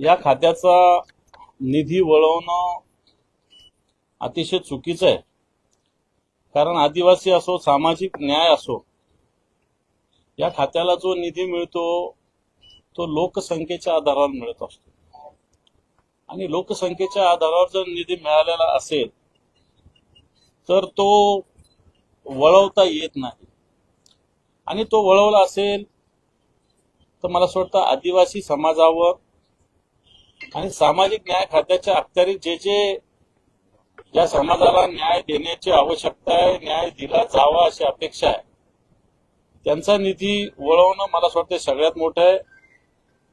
या खात्याचा निधी वळवणं अतिशय चुकीचं आहे. कारण आदिवासी असो सामाजिक न्याय असो या खात्याला जो निधी मिळतो तो लोकसंख्येच्या आधारावर मिळत असतो. आणि लोकसंख्येच्या आधारावर जर निधी मिळालेला असेल तर तो वळवता येत नाही. आणि तो वळवला असेल तर मला असं वाटतं आदिवासी समाजावर आणि सामाजिक न्याय खात्याच्या अखत्यारीत जे जे या समाजाला न्याय देण्याची आवश्यकता आहे न्याय दिला जावा अशी अपेक्षा आहे. त्यांचा निधी वळवणं मला असं वाटतं सगळ्यात मोठं आहे.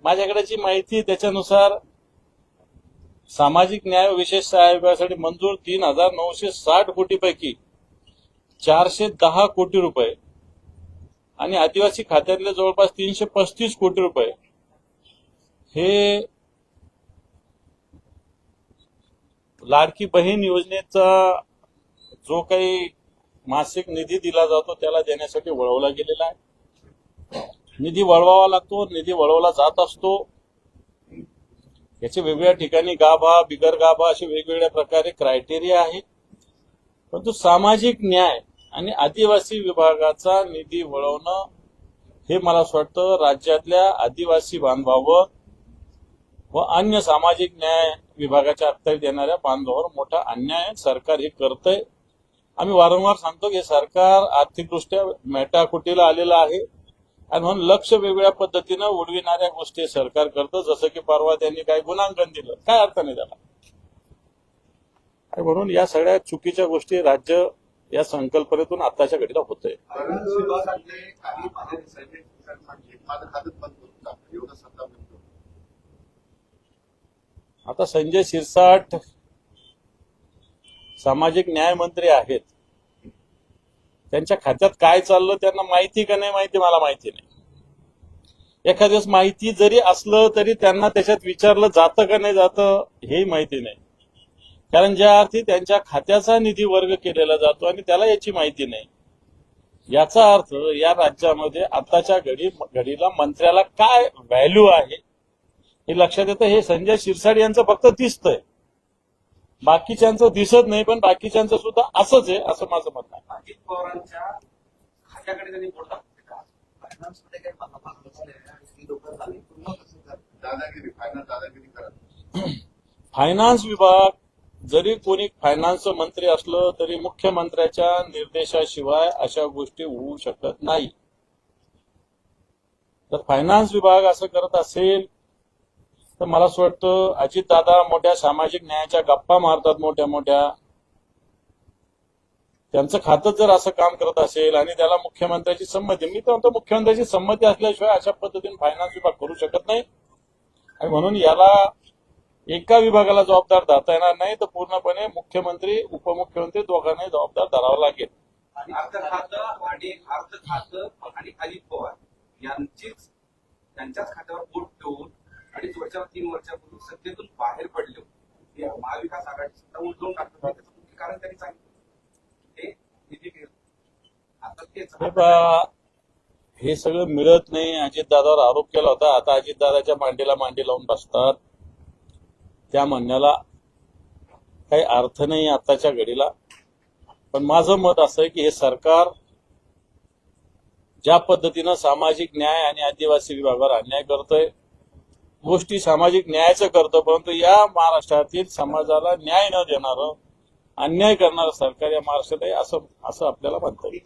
माझ्याकडे जी माहिती त्याच्यानुसार सामाजिक न्याय विशेष सहाय्य मंजूर तीन हजार नऊशे साठ कोटीपैकी चारशे दहा कोटी रुपये आणि आदिवासी खात्यातले जवळपास तीनशे पस्तीस कोटी रुपये हे लाडकी बहीण योजनेचा जो काही मासिक निधी दिला जातो त्याला देण्यासाठी वळवला गेलेला आहे. निधी वळवावा लागतो निधी वळवला जात असतो. याचे वेगवेगळ्या ठिकाणी गाभा बिगर गाभा असे वेगवेगळ्या प्रकारे क्रायटेरिया आहे परंतु सामाजिक न्याय आणि आदिवासी विभागाचा निधी वळवणं हे मला असं वाटतं राज्यातल्या आदिवासी बांधवावर व अन्य सामाजिक न्याय विभागाच्या अखत्यारीत येणाऱ्या बांधवावर मोठा अन्याय सरकार हे करतंय. आम्ही वारंवार सांगतो की सरकार आर्थिकदृष्ट्या मेटाकुटीला आलेलं आहे. आणि म्हणून लक्ष वेगवेगळ्या पद्धतीनं उडविणाऱ्या गोष्टी सरकार करतं. जसं की परवा त्यांनी काही गुणांकन दिलं. काय अर्थ नाही त्याला? म्हणून या सगळ्या चुकीच्या गोष्टी राज्य या संकल्पनेतून आताच्या घडीला होत आहे काही माझे सैनिक म्हणजे माझं खातं बंद करून टाकलं एवढं सत्ता मिळतो आता संजय शिरसाट सामाजिक न्याय मंत्री आहेत. त्यांच्या खात्यात काय चाललं त्यांना माहिती का नाही माहिती मला माहिती नाही. एखाद्या माहिती जरी असलं तरी त्यांना त्याच्यात विचारलं जातं का नाही जातं हेही माहिती नाही. कारण ज्या अर्थी त्यांच्या खात्याचा निधी वर्ग केलेला जातो आणि त्याला याची माहिती नाही. याचा अर्थ या राज्यामध्ये आताच्या घडी घडीला मंत्र्याला काय व्हॅल्यू आहे? हे लक्षात येतं हे संजय शिरसाट यांचं फक्त दिसतंय. बाकीच्यांचं दिसत नाही पण बाकीच्यांचं सुद्धा असंच आहे असं माझं म्हणणं आहे. अजित पवारांच्या खात्याकडे त्यांनी बोट दाखवले का फायनान्समध्ये काही मालमत्ता बसले आणि ती लोक झाली? पूर्ण कसं झालं. दादागिरी फायनान्स दादागिरी करत फायनान्स विभाग जरी कोणी फायनान्स मंत्री असलं तरी मुख्यमंत्र्याच्या निर्देशाशिवाय अशा गोष्टी होऊ शकत नाही. तर फायनान्स विभाग असं करत असेल तर मला असं वाटतं अजितदादा मोठ्या सामाजिक न्यायाच्या गप्पा मारतात मोठ्या मोठ्या. त्यांचं खातं जर असं काम करत असेल आणि त्याला मुख्यमंत्र्याची संमती मी तर म्हणतो मुख्यमंत्र्याची संमती असल्याशिवाय अशा पद्धतीने फायनान्स विभाग करू शकत नाही. आणि म्हणून याला एका विभागाला जबाबदार धरता येणार नाही तर पूर्णपणे मुख्यमंत्री उपमुख्यमंत्री दोघांनाही जबाबदार धरावं लागेल. आणि अर्थ खातं आणि अर्थ खातं आणि अजित पवार यांचीच त्यांच्याच खात्यावर बोट ठेवून अडीच वर्षा तीन वर्षापूर्वी सत्तेतून बाहेर पडले होते. महाविकास आघाडी सत्ता उलटवून टाकतात त्याचं मुख्य कारण त्यांनी सांगितलं. ते निधी आता तेच हे सगळं मिळत नाही. अजितदादावर आरोप केला होता. आता अजितदादाच्या मांडीला मांडी लावून बसतात. त्या म्हणण्याला काही अर्थ नाही आताच्या घडीला. पण माझं मत असं आहे की हे सरकार ज्या पद्धतीनं सामाजिक न्याय आणि आदिवासी विभागावर अन्याय करतोय गोष्टी सामाजिक न्यायाचं करतं परंतु या महाराष्ट्रातील समाजाला न्याय न देणारं अन्याय करणारं सरकार या महाराष्ट्रात आहे असं असं आपल्याला म्हणता येईल.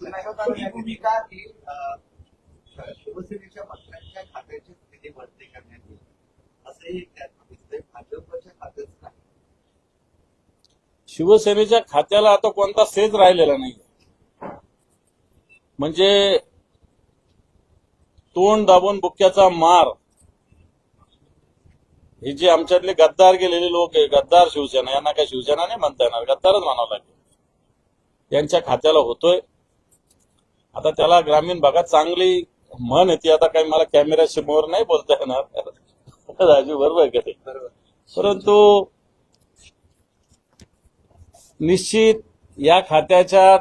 शिवसेनेच्या खात्याला आता कोणता सेज राहिलेला नाही म्हणजे तोंड दाबून बुक्क्याचा मार हे जे आमच्यातले गद्दार गेलेले लोक आहे गद्दार शिवसेना यांना काय शिवसेना नाही म्हणता येणार गद्दारच म्हणावं लागेल. यांच्या खात्याला होतोय. आता त्याला ग्रामीण भागात चांगली म्हण येते आता काही मला कॅमेऱ्या समोर नाही बोलता येणार. राजू बरोबर आहे का ते? परंतु निश्चित या खात्याच्या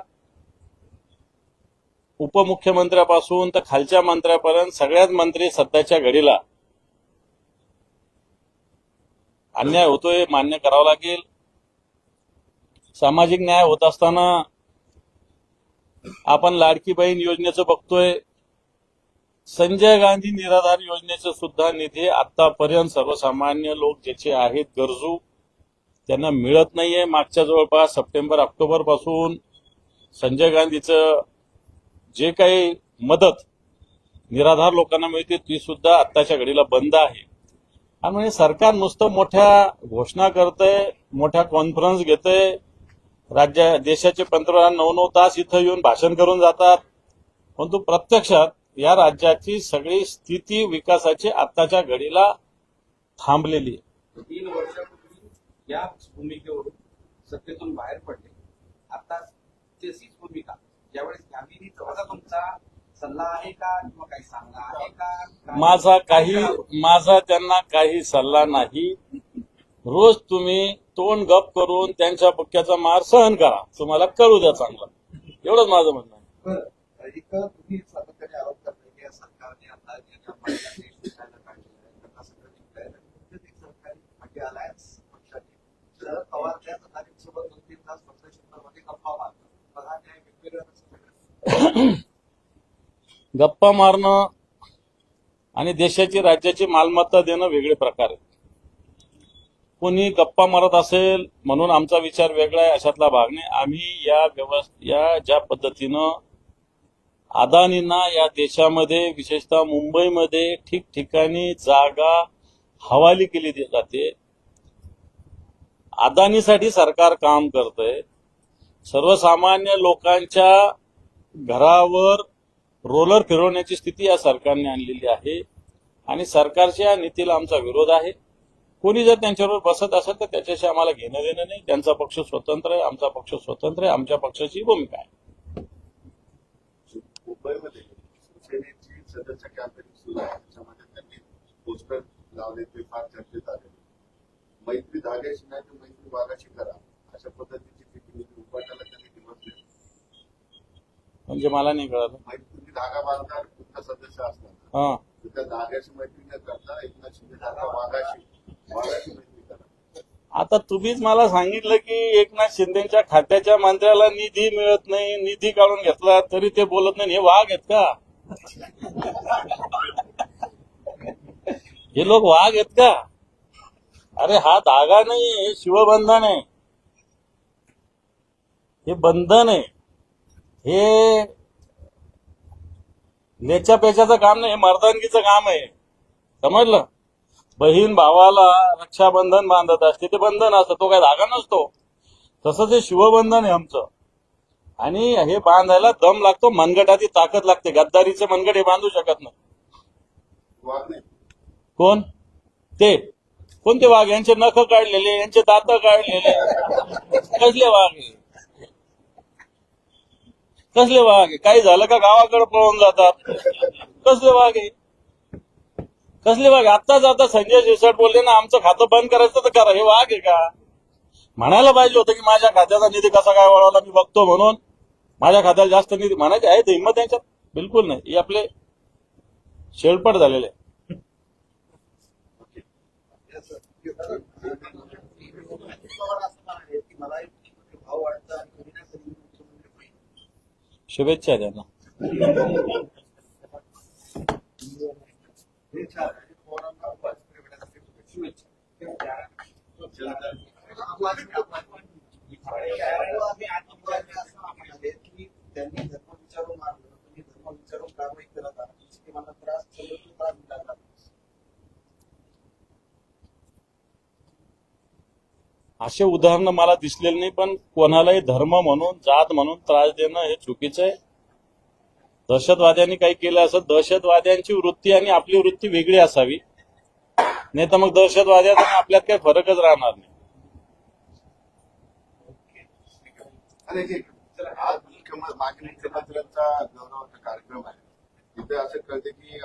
उपमुख्यमंत्र्यापासून तर खालच्या मंत्र्यापर्यंत सगळ्याच मंत्री सध्याच्या घडीला अन्याय होतोय मान्य करावा लागेल. सामाजिक न्याय होत असताना आपण लाडकी बहीण योजनेचं बघतोय. संजय गांधी निराधार योजनेचं सुद्धा निधी आतापर्यंत सर्वसामान्य लोक ज्याचे आहेत गरजू त्यांना मिळत नाहीये. मागच्या जवळपास सप्टेंबर ऑक्टोबरपासून संजय गांधीचं जे काही मदत निराधार लोकांना मिळते ती सुद्धा आत्ताच्या घडीला बंद आहे. आणि म्हणजे सरकार नुसतं मोठ्या घोषणा करतंय मोठ्या कॉन्फरन्स घेतंय. राज्य देशाचे पंतप्रधान नऊ नऊ तास इथं येऊन भाषण करून जातात. परंतु प्रत्यक्षात या राज्याची सगळी स्थिती विकासाची आत्ताच्या घडीला थांबलेली आहे. तीन वर्षापूर्वी या भूमिकेवरून सत्तेतून बाहेर पडले. आता तशीच भूमिका. ज्यावेळेस गांधींनी तुमचा सल्ला आहे का किंवा काही सांगणं आहे का? काय- माझा काही माझा त्यांना काही सल्ला नाही. रोज तुम्ही तोंड गप करून त्यांच्या पक्क्याचा मार सहन करा. तुम्हाला कळू द्या चांगलं. एवढंच माझं म्हणणं आहे. एक तुम्ही सातत्याने आरोप करताय की सरकारने आता म्हणजे सरकारी म्हणजे अलायन्स पक्षाने शरद पवार त्या तारीखसोबत दोन तीन तास पक्ष क्षेत्रामध्ये गप्पा मारतात. पण न्याय वेगवेगळ्या सगळं गप्पा मारणं आणि देशाची राज्याची मालमत्ता देणं वेगळे प्रकार आहेत. कोणी गप्पा मारत असेल म्हणून आमचा विचार वेगळा आहे अशातला भाग नाही. आम्ही या व्यवस्थ या ज्या पद्धतीनं अदानींना या देशामध्ये विशेषतः मुंबईमध्ये ठिकठिकाणी जागा हवाली केली जाते. अदानीसाठी सरकार काम करतंय. सर्वसामान्य लोकांच्या घरावर रोलर फिरवण्याची स्थिती या सरकारने आणलेली आहे आणि सरकारच्या नीतीला आमचा विरोध आहे. कोणी जर त्यांच्याबरोबर बसत असेल तर त्याच्याशी आम्हाला घेणं देणं नाही. त्यांचा पक्ष स्वतंत्र आहे आमचा पक्ष स्वतंत्र आहे आमच्या पक्षाची भूमिका आहे. मुंबईमध्ये शिवसेनेची सदस्य कॅम्पेनिंग सुरू आहे. त्याच्यामध्ये त्यांनी पोस्टर लावले ते फार चर्चेत आले. मैत्री धाग्याशी नाही तर मैत्री वाघाशी करा अशा पद्धतीची ती उपाटाला त्यांनी म्हणजे मला नाही कळलं तुम्ही धागा बांधणार तुमचा सदस्य असणार हा. तर त्या धाग्याशी मैत्री न करता एकनाथ शिंदे धागा वाघाशी वाघाशी मैत्री करा आता तुम्हीच मला सांगितलं की एकनाथ शिंदेच्या खात्याच्या मंत्र्याला निधी मिळत नाही निधी काढून घेतला तरी ते बोलत नाही. हे वाघ आहेत का? हे लोक वाघ आहेत का? अरे हा धागा नाही हे शिवबंधन आहे. हे बंधन आहे. हे लेच्या पेच्याचं काम नाही हे मर्दानगीचं काम आहे. समजलं? बहीण भावाला रक्षाबंधन बांधत असते ते बंधन असतं तो काय धागा नसतो. तसंच हे शिवबंधन आहे आमचं. आणि हे बांधायला दम लागतो मनगटाची ताकद लागते. गद्दारीचे मनगट हे बांधू शकत नाही. कोण? ते. कोणते वाघ? यांचे नख काढलेले यांचे दात काढलेले. कसले वाघ? कसले वाघ आहे? काही झालं का गावाकडे पळून जातात? कसले वाघ आहे? कसले वाघ आत्ताच आता संजय शिरसाट बोलले ना आमचं खातं बंद करायचं तर करा. हे वाघ आहे का? म्हणायला पाहिजे होतं की माझ्या खात्याचा निधी कसा काय वळवला मी बघतो म्हणून. माझ्या खात्याला जास्त निधी म्हणायचे आहे हिंमत त्यांच्यात बिलकुल नाही. हे आपले शेळपट झालेले. मला एक भाव वाटतं आणि कधी ना कधी मी मुख्यमंत्री होईन. शुभेच्छा आहे त्यांना शुभेच्छा. आपला- आपला- आम्ही आत्महत्या असं म्हणाले की त्यांनी धर्म विचारून मारलं तुम्ही धर्म विचारून कारवाई करत आहात की मला त्रास सगळं त्रास मिळाला असे उदाहरणं मला दिसलेले नाही पण कोणालाही धर्म म्हणून जात म्हणून त्रास देणं हे चुकीचं आहे. दहशतवाद्यांनी काही केलं असं दहशतवाद्यांची वृत्ती आणि आपली वृत्ती वेगळी असावी. नाही तर मग दहशतवाद्यात आणि आपल्यात काही फरकच राहणार नाही. कार्यक्रम आहे. तिथे असं कळते की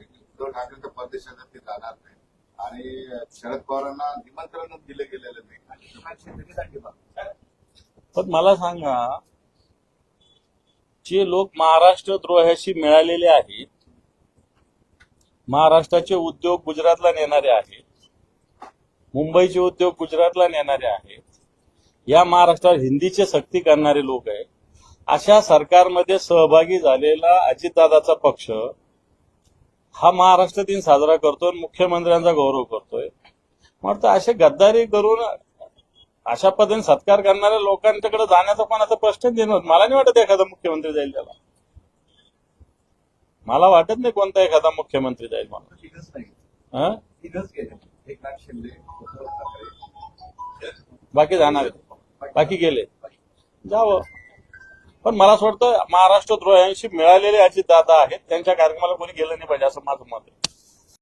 उद्धव ठाकरे परदेशात ते जाणार नाही. आणि शरद पवारांना निमंत्रण दिलं गेलेलं नाही. पण मला सांगा जे लोक महाराष्ट्र द्रोह्याशी मिळालेले आहेत महाराष्ट्राचे उद्योग गुजरातला नेणारे आहेत मुंबईचे उद्योग गुजरातला नेणारे आहेत या महाराष्ट्रात हिंदीचे सक्ती करणारे लोक आहेत अशा सरकारमध्ये सहभागी झालेला अजितदादाचा पक्ष हा महाराष्ट्र दिन साजरा करतोय मुख्यमंत्र्यांचा गौरव करतोय. मग तर असे गद्दारी करून अशा पद्धतीने सत्कार करणाऱ्या लोकांच्याकडे जाण्याचा पण आता प्रश्न देणार मला नाही वाटत एखादा मुख्यमंत्री जाईल त्याला. मला वाटत नाही कोणता एखादा मुख्यमंत्री जाईल मला. बाकी जाणार. बाकी गेले. जावं. पण मला असं वाटतं महाराष्ट्र द्रोह्यांशी मिळालेले अजित दादा आहेत. त्यांच्या कार्यक्रमाला कोणी गेलं नाही पाहिजे असं माझं मत आहे.